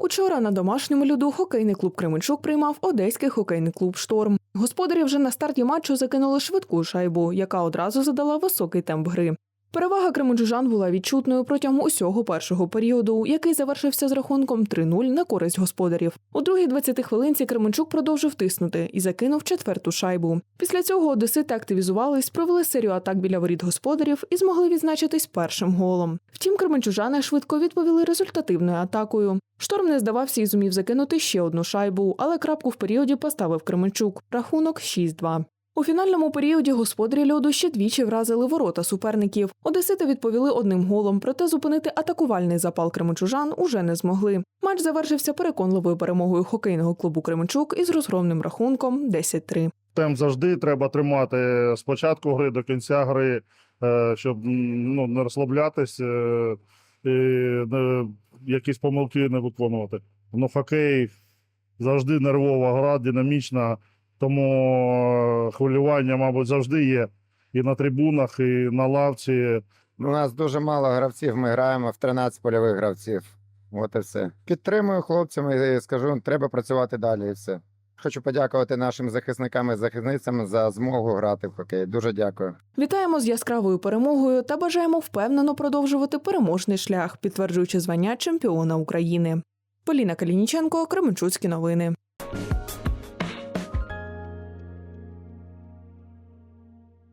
Учора на домашньому льоду хокейний клуб Кременчук приймав одеський хокейний клуб Шторм. Господарі вже на старті матчу закинули швидку шайбу, яка одразу задала високий темп гри. Перевага кременчужан була відчутною протягом усього першого періоду, який завершився з рахунком 3-0 на користь господарів. У другій 20 хвилинці Кременчук продовжив тиснути і закинув четверту шайбу. Після цього одесити активізувались, провели серію атак біля воріт господарів і змогли відзначитись першим голом. Втім, кременчужани швидко відповіли результативною атакою. Шторм не здавався і зумів закинути ще одну шайбу, але крапку в періоді поставив Кременчук. Рахунок 6-2. У фінальному періоді господарі льоду ще двічі вразили ворота суперників. Одесити відповіли одним голом, проте зупинити атакувальний запал кременчужан уже не змогли. Матч завершився переконливою перемогою хокейного клубу Кременчук із розгромним рахунком 10-3. Темп завжди треба тримати з початку гри до кінця гри, е, щоб ну, не розслаблятись е, і не, якісь помилки не виконувати. Ну, хокей завжди нервова гра, динамічна, тому е, хвилювання, мабуть, завжди є і на трибунах, і на лавці. У нас дуже мало гравців. Ми граємо в 13 польових гравців. От і все. Підтримую хлопцям і скажу, треба працювати далі. І все. Хочу подякувати нашим захисникам і захисницям за змогу грати в хокей. Дуже дякую. Вітаємо з яскравою перемогою та бажаємо впевнено продовжувати переможний шлях, підтверджуючи звання чемпіона України. Поліна Калініченко, Кременчуцькі новини.